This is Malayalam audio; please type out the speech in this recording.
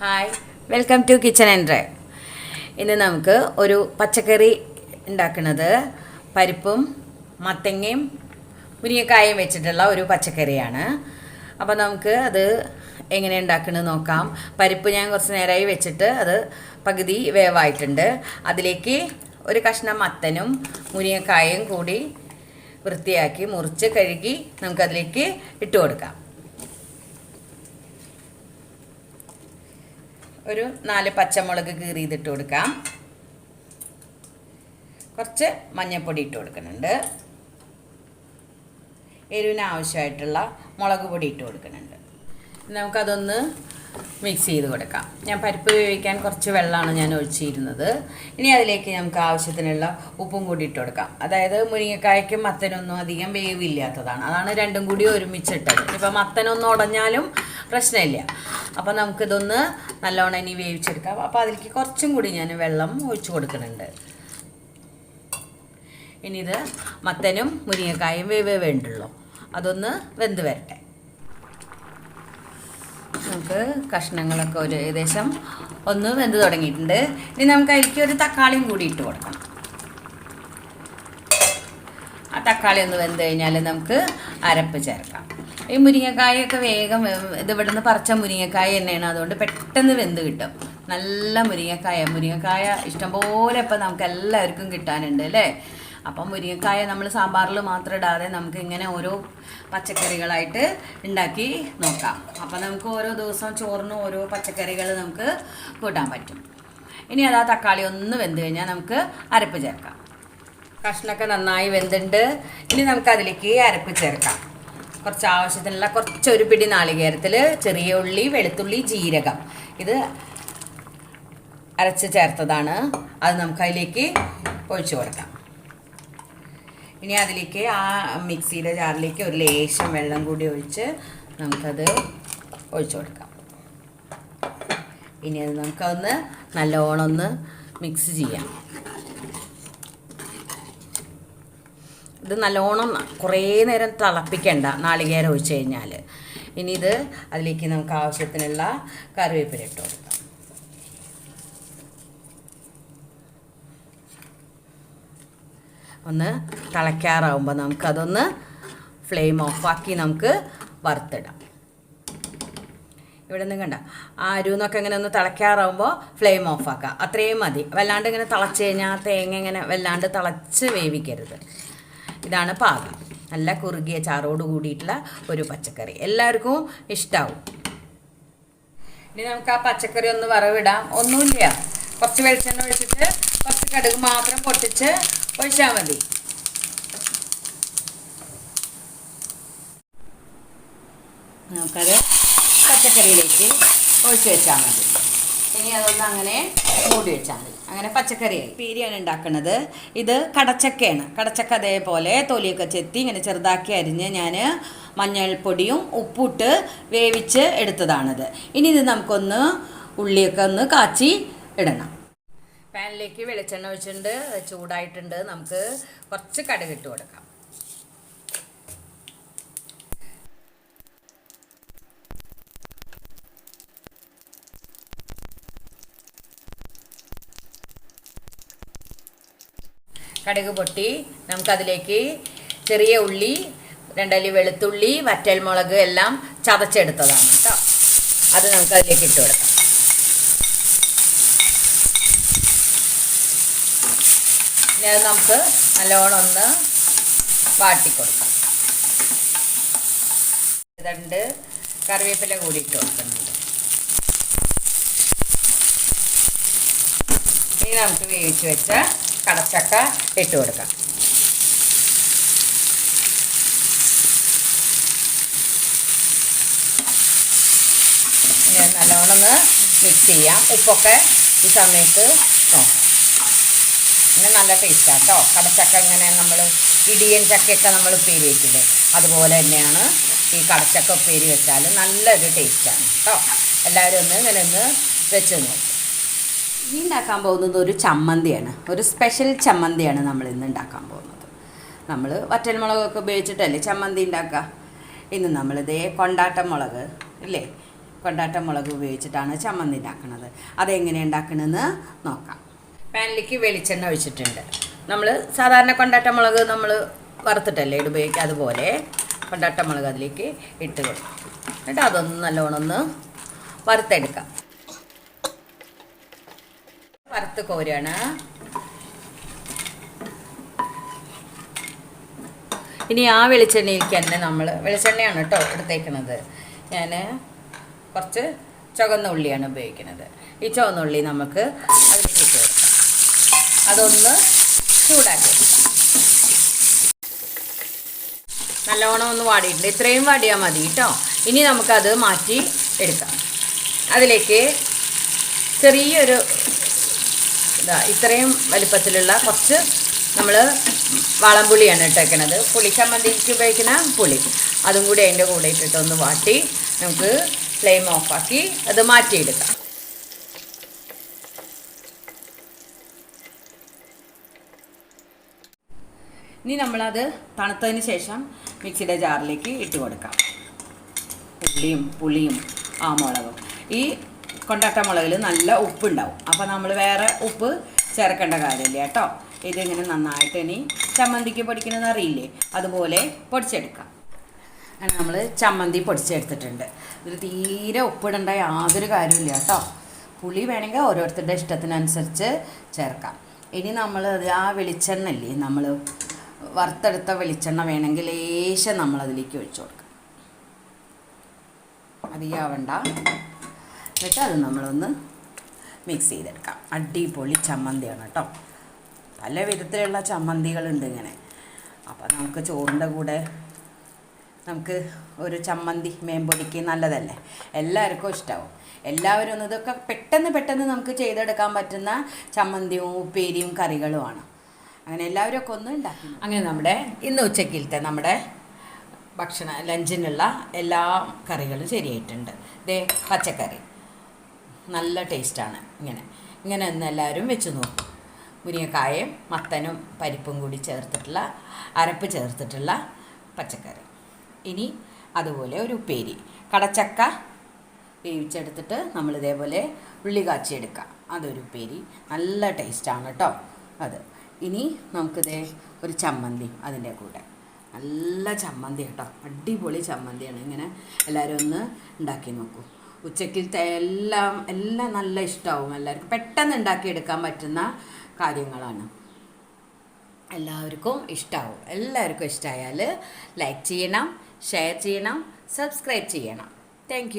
Hi welcome to kitchen and ഇന്ന് നമുക്ക് ഒരു പച്ചക്കറി ഉണ്ടാക്കുന്നത് പരിപ്പും മത്തങ്ങയും മുരിങ്ങക്കായും വെച്ചിട്ടുള്ള ഒരു പച്ചക്കറിയാണ്. അപ്പോൾ നമുക്ക് അത് എങ്ങനെ ഉണ്ടാക്കുന്നത് നോക്കാം. പരിപ്പ് ഞാൻ കുറച്ച് നേരമായി വെച്ചിട്ട് അത് പകുതി വേവായിട്ടുണ്ട്. അതിലേക്ക് ഒരു കഷ്ണം മത്തനും മുരിങ്ങക്കായും കൂടി വൃത്തിയാക്കി മുറിച്ച് കഴുകി നമുക്കതിലേക്ക് ഇട്ട് കൊടുക്കാം. ഒരു നാല് പച്ചമുളക് കീറിയതിട്ട് കൊടുക്കാം. കുറച്ച് മഞ്ഞൾപ്പൊടി ഇട്ട് കൊടുക്കുന്നുണ്ട്. എരിവിന് ആവശ്യമായിട്ടുള്ള മുളക് പൊടി ഇട്ട് കൊടുക്കുന്നുണ്ട്. നമുക്കതൊന്ന് മിക്സ് ചെയ്ത് കൊടുക്കാം. ഞാൻ പരിപ്പ് വേവിക്കാൻ കുറച്ച് വെള്ളമാണ് ഞാൻ ഒഴിച്ചിരുന്നത്. ഇനി അതിലേക്ക് നമുക്ക് ആവശ്യത്തിനുള്ള ഉപ്പും കൂടി ഇട്ട് കൊടുക്കാം. അതായത് മുരിങ്ങക്കായ്ക്കും മത്തനൊന്നും അധികം വേവില്ലാത്തതാണ്. അതാണ് രണ്ടും കൂടി ഒരുമിച്ചിട്ടത്. ഇപ്പം മത്തനൊന്നും ഉടഞ്ഞാലും പ്രശ്നമില്ല. അപ്പോൾ നമുക്കിതൊന്ന് നല്ലോണം ഇനി വേവിച്ചെടുക്കാം. അപ്പോൾ അതിലേക്ക് കുറച്ചും കൂടി ഞാൻ വെള്ളം ഒഴിച്ചു കൊടുക്കുന്നുണ്ട്. ഇനി ഇത് മത്തനും മുരിങ്ങക്കായും വേവേ വേണ്ടുള്ളൂ. അതൊന്ന് വെന്ത് വരട്ടെ. നമുക്ക് കഷ്ണങ്ങളൊക്കെ ഒരു ഏകദേശം ഒന്ന് വെന്ത് തുടങ്ങിയിട്ടുണ്ട്. ഇനി നമുക്ക് അതിലേക്ക് ഒരു തക്കാളിയും കൂടി ഇട്ട് കൊടുക്കണം തക്കാളി ഒന്ന് വെന്ത് കഴിഞ്ഞാൽ നമുക്ക് അരപ്പ് ചേർക്കാം. ഈ മുരിങ്ങക്കായൊക്കെ വേഗം ഇത് ഇവിടുന്ന് പറിച്ച മുരിങ്ങക്കായ തന്നെയാണ്. അതുകൊണ്ട് പെട്ടെന്ന് വെന്ത് കിട്ടും. നല്ല മുരിങ്ങക്കായ. മുരിങ്ങക്കായ ഇഷ്ടംപോലെ ഇപ്പം നമുക്ക് എല്ലാവർക്കും കിട്ടാനുണ്ട് അല്ലേ? അപ്പം മുരിങ്ങക്കായ നമ്മൾ സാമ്പാറിൽ മാത്രം ഇടാതെ നമുക്ക് ഇങ്ങനെ ഓരോ പച്ചക്കറികളായിട്ട് ഉണ്ടാക്കി നോക്കാം. അപ്പം നമുക്ക് ഓരോ ദിവസം ചോറിനും ഓരോ പച്ചക്കറികൾ നമുക്ക് കൂട്ടാൻ പറ്റും. ഇനി അതാ തക്കാളി ഒന്ന് വെന്ത് കഴിഞ്ഞാൽ നമുക്ക് അരപ്പ് ചേർക്കാം. കഷ്ണമൊക്കെ നന്നായി വെന്തുണ്ട് ഇനി നമുക്ക് അതിലേക്ക് അരപ്പ് ചേർക്കാം. കുറച്ച് ആവശ്യത്തിനുള്ള കുറച്ചൊരു പിടി നാളികേരത്തിൽ ചെറിയ ഉള്ളി വെളുത്തുള്ളി ജീരകം. ഇത് അരച്ച് ചേർത്തതാണ്. അത് നമുക്ക് അതിലേക്ക് ഒഴിച്ചു കൊടുക്കാം. ഇനി അതിലേക്ക് ആ മിക്സിയുടെ ജാറിലേക്ക് ഒരു ലേശം വെള്ളം കൂടി ഒഴിച്ച് നമുക്കത് ഒഴിച്ചു കൊടുക്കാം. ഇനി അത് നമുക്കതൊന്ന് നല്ലോണം ഒന്ന് മിക്സ് ചെയ്യാം. ഇത് നല്ലോണം കുറേ നേരം തിളപ്പിക്കേണ്ട. നാളികേരം ഒഴിച്ച് കഴിഞ്ഞാൽ ഇനി ഇത് അതിലേക്ക് നമുക്ക് ആവശ്യത്തിനുള്ള കറിവേപ്പില ഇട്ട് കൊടുക്കാം. ഒന്ന് തിളയ്ക്കാറാവുമ്പോൾ നമുക്കതൊന്ന് ഫ്ലെയിം ഓഫാക്കി നമുക്ക് വറുത്തിടാം. ഇവിടെ നിന്ന് കണ്ട ആ അരുന്നൊക്കെ ഇങ്ങനെ ഒന്ന് തിളയ്ക്കാറാവുമ്പോൾ ഫ്ലെയിം ഓഫാക്കുക അത്രയും മതി. വല്ലാണ്ട് ഇങ്ങനെ തിളച്ച് കഴിഞ്ഞാൽ തേങ്ങ ഇങ്ങനെ വല്ലാണ്ട് തിളച്ച് വേവിക്കരുത്. ഇതാണ് പാക നല്ല കുറുകിയ ചാറോട് കൂടിയിട്ടുള്ള ഒരു പച്ചക്കറി. എല്ലാവർക്കും ഇഷ്ടാവും. ഇനി നമുക്ക് ആ പച്ചക്കറി ഒന്ന് വറവിടാം. ഒന്നുമില്ല. കുറച്ച് വെളിച്ചെണ്ണ ഒഴിച്ചിട്ട് കുറച്ച് കടുക് മാത്രം പൊട്ടിച്ച് ഒഴിച്ചാൽ മതി. നമുക്കത് പച്ചക്കറിയിലേക്ക് ഒഴിച്ച് വെച്ചാൽ മതി. ഇനി അതൊന്ന് അങ്ങനെ മൂടി വെച്ചാൽ മതി. അങ്ങനെ പച്ചക്കറി പീരിയാണ് ഉണ്ടാക്കുന്നത് ഇത് കടച്ചക്കയാണ്. കടച്ചക്ക അതേപോലെ തൊലിയൊക്കെ ചെത്തി ഇങ്ങനെ ചെറുതാക്കി അരിഞ്ഞ് ഞാൻ മഞ്ഞൾപ്പൊടിയും ഉപ്പിട്ട് വേവിച്ച് എടുത്തതാണിത്. ഇനി ഇത് നമുക്കൊന്ന് ഉള്ളിയൊക്കെ ഒന്ന് കാച്ചി ഇടണം. പാനിലേക്ക് വെളിച്ചെണ്ണ ഒഴിച്ചിട്ടുണ്ട്. ചൂടായിട്ടുണ്ട്. നമുക്ക് കുറച്ച് കടുകിട്ട് കൊടുക്കാം. കടുക് പൊട്ടി. നമുക്കതിലേക്ക് ചെറിയ ഉള്ളി രണ്ടല്ലി വെളുത്തുള്ളി വറ്റൽ മുളക് എല്ലാം ചതച്ചെടുത്തതാണ് കേട്ടോ. അത് നമുക്ക് അതിലേക്ക് ഇട്ട് കൊടുക്കാം. ഇനി അത് നമുക്ക് നല്ലോണം ഒന്ന് വാട്ടിക്കൊടുക്കാം. രണ്ട് കറിവേപ്പില കൂടി ഇട്ട് കൊടുക്കുന്നുണ്ട്. ഇനി നമുക്ക് വേവിച്ച് വെച്ച കടച്ചക്ക ഇട്ട് കൊടുക്കാം. നല്ലോണം ഒന്ന് മിക്സ് ചെയ്യാം. ഉപ്പൊക്കെ ഈ സമയത്ത് നോക്കാം ഇങ്ങനെ നല്ല ടേസ്റ്റാണ് കേട്ടോ കടച്ചക്ക ഇങ്ങനെ നമ്മൾ ഇടിയൻ ചക്കയൊക്കെ നമ്മൾ ഉപ്പേരി വയ്ക്കില്ലേ അതുപോലെ തന്നെയാണ് ഈ കടച്ചക്ക ഉപ്പേരി വെച്ചാൽ നല്ലൊരു ടേസ്റ്റാണ് കേട്ടോ എല്ലാവരും ഒന്ന് ഇങ്ങനെ ഒന്ന് വെച്ച് നോക്കും. ഇനി ഉണ്ടാക്കാൻ പോകുന്നത് ഒരു ചമ്മന്തിയാണ്. ഒരു സ്പെഷ്യൽ ചമ്മന്തിയാണ് നമ്മൾ ഇന്ന് ഉണ്ടാക്കാൻ പോകുന്നത്. നമ്മൾ വറ്റൽമുളകൊക്കെ ഉപയോഗിച്ചിട്ടല്ലേ ചമ്മന്തി ഉണ്ടാക്കുക? ഇന്ന് നമ്മളിതേ കൊണ്ടാട്ട മുളക് ഇല്ലേ? കൊണ്ടാട്ട മുളക് ഉപയോഗിച്ചിട്ടാണ് ചമ്മന്തി ഉണ്ടാക്കുന്നത്. അതെങ്ങനെ ഉണ്ടാക്കണമെന്ന് നോക്കാം. പാനിലേക്ക് വെളിച്ചെണ്ണ ഒഴിച്ചിട്ടുണ്ട്. നമ്മൾ സാധാരണ കൊണ്ടാട്ട മുളക് നമ്മൾ വറുത്തിട്ടല്ലേ ഉപയോഗിക്കുക? അതുപോലെ കൊണ്ടാട്ട മുളക് അതിലേക്ക് ഇട്ട് കൊടുക്കും. എന്നിട്ട് അതൊന്ന് നല്ലോണം ഒന്ന് വറുത്തെടുക്കാം. വറുത്ത് കോരാണ് ഇനി ആ വെളിച്ചെണ്ണയിലേക്ക് തന്നെ നമ്മൾ വെളിച്ചെണ്ണയാണ് കേട്ടോ എടുത്തേക്കുന്നത് ഞാൻ കുറച്ച് ചുവന്ന ഉള്ളിയാണ് ഉപയോഗിക്കുന്നത്. ഈ ചുവന്ന ഉള്ളി നമുക്ക് ചേർക്കാം അതൊന്ന് ചൂടാക്കി. നല്ലോണം ഒന്ന് വാടിയിട്ടുണ്ട്. ഇത്രയും വാടിയാൽ മതി കേട്ടോ. ഇനി നമുക്കത് മാറ്റി എടുക്കാം. അതിലേക്ക് ചെറിയൊരു ഇതാ ഇത്രയും വലിപ്പത്തിലുള്ള കുറച്ച് നമ്മൾ വാളംപുളിയാണ് ഇട്ടേക്കണത്. പുളി ചമ്മന്തിക്ക് ഉപയോഗിക്കുന്ന പുളി. അതും കൂടി അതിന്റെ കൂടെ ഇട്ടിട്ടൊന്ന് വാട്ടി നമുക്ക് ഫ്ലെയിം ഓഫാക്കി അത് മാറ്റിയെടുക്കാം. ഇനി നമ്മളത് തണുത്തതിന് ശേഷം മിക്സിയുടെ ജാറിലേക്ക് ഇട്ട് കൊടുക്കാം. ഉള്ളിയും പുളിയും ആ മുളകും. ഈ കൊണ്ടാട്ട മുളകിൽ നല്ല ഉപ്പുണ്ടാവും. അപ്പോൾ നമ്മൾ വേറെ ഉപ്പ് ചേർക്കേണ്ട കാര്യമില്ല കേട്ടോ. ഇതിങ്ങനെ നന്നായിട്ട് ഇനി ചമ്മന്തിക്ക് പൊടിക്കണമെന്ന് അറിയില്ലേ? അതുപോലെ പൊടിച്ചെടുക്കാം. അങ്ങനെ നമ്മൾ ചമ്മന്തി പൊടിച്ചെടുത്തിട്ടുണ്ട്. ഇതിൽ തീരെ ഉപ്പിടേണ്ട യാതൊരു കാര്യമില്ല കേട്ടോ. പുളി വേണമെങ്കിൽ ഓരോരുത്തരുടെ ഇഷ്ടത്തിനനുസരിച്ച് ചേർക്കാം. ഇനി നമ്മൾ അത് ആ വെളിച്ചെണ്ണ ഇല്ലേ? നമ്മൾ വറുത്തെടുത്ത വെളിച്ചെണ്ണ വേണമെങ്കിൽ ലേശം നമ്മളതിലേക്ക് ഒഴിച്ചു കൊടുക്കാം. അധികമാവണ്ട എന്നിട്ട് അത് നമ്മളൊന്ന് മിക്സ് ചെയ്തെടുക്കാം. അടിപൊളി ചമ്മന്തിയാണ് കേട്ടോ പല വിധത്തിലുള്ള ചമ്മന്തികളുണ്ട് ഇങ്ങനെ. അപ്പോൾ നമുക്ക് ചോറിന്റെ കൂടെ നമുക്ക് ഒരു ചമ്മന്തി മേമ്പൊടിക്ക് നല്ലതല്ലേ? എല്ലാവർക്കും ഇഷ്ടമാവും എല്ലാവരും ഒന്ന് ഇതൊക്കെ പെട്ടെന്ന് പെട്ടെന്ന് നമുക്ക് ചെയ്തെടുക്കാൻ പറ്റുന്ന ചമ്മന്തിയും ഉപ്പേരിയും കറികളുമാണ്. അങ്ങനെ എല്ലാവരും ഒക്കെ ഒന്ന് ഉണ്ടാക്കി അങ്ങനെ നമ്മുടെ ഇന്ന് ഉച്ചക്കിലത്തെ നമ്മുടെ ഭക്ഷണ ലഞ്ചിനുള്ള എല്ലാ കറികളും ശരിയായിട്ടുണ്ട്. ദേ പച്ചക്കറി. നല്ല ടേസ്റ്റാണ്. ഇങ്ങനെ. ഇങ്ങനെ ഒന്ന് എല്ലാവരും വെച്ച് നോക്കും. മുരിങ്ങക്കായയും മത്തനും പരിപ്പും കൂടി ചേർത്തിട്ടുള്ള അരപ്പ് ചേർത്തിട്ടുള്ള പച്ചക്കറി. ഇനി അതുപോലെ ഒരു ഉപ്പേരി. കടച്ചക്ക വേവിച്ചെടുത്തിട്ട് നമ്മൾ ഇതേപോലെ ഉള്ളി കാച്ചിയെടുക്കുക അതൊരു ഉപ്പേരി. നല്ല ടേസ്റ്റാണ് കേട്ടോ അത്. ഇനി നമുക്കിതേ ഒരു ചമ്മന്തി അതിന്റെ കൂടെ. നല്ല ചമ്മന്തി കേട്ടോ. അടിപൊളി ചമ്മന്തിയാണ്. ഇങ്ങനെ എല്ലാവരും ഒന്ന് ഉണ്ടാക്കി നോക്കൂ. ഉച്ചക്കിലത്തെ എല്ലാം എല്ലാം നല്ല ഇഷ്ടമാവും എല്ലാവർക്കും. പെട്ടെന്ന് ഉണ്ടാക്കിയെടുക്കാൻ പറ്റുന്ന കാര്യങ്ങളാണ്. എല്ലാവർക്കും ഇഷ്ടമാവും എല്ലാവർക്കും ഇഷ്ടമായാൽ ലൈക്ക് ചെയ്യണം ഷെയർ ചെയ്യണം സബ്സ്ക്രൈബ് ചെയ്യണം. താങ്ക്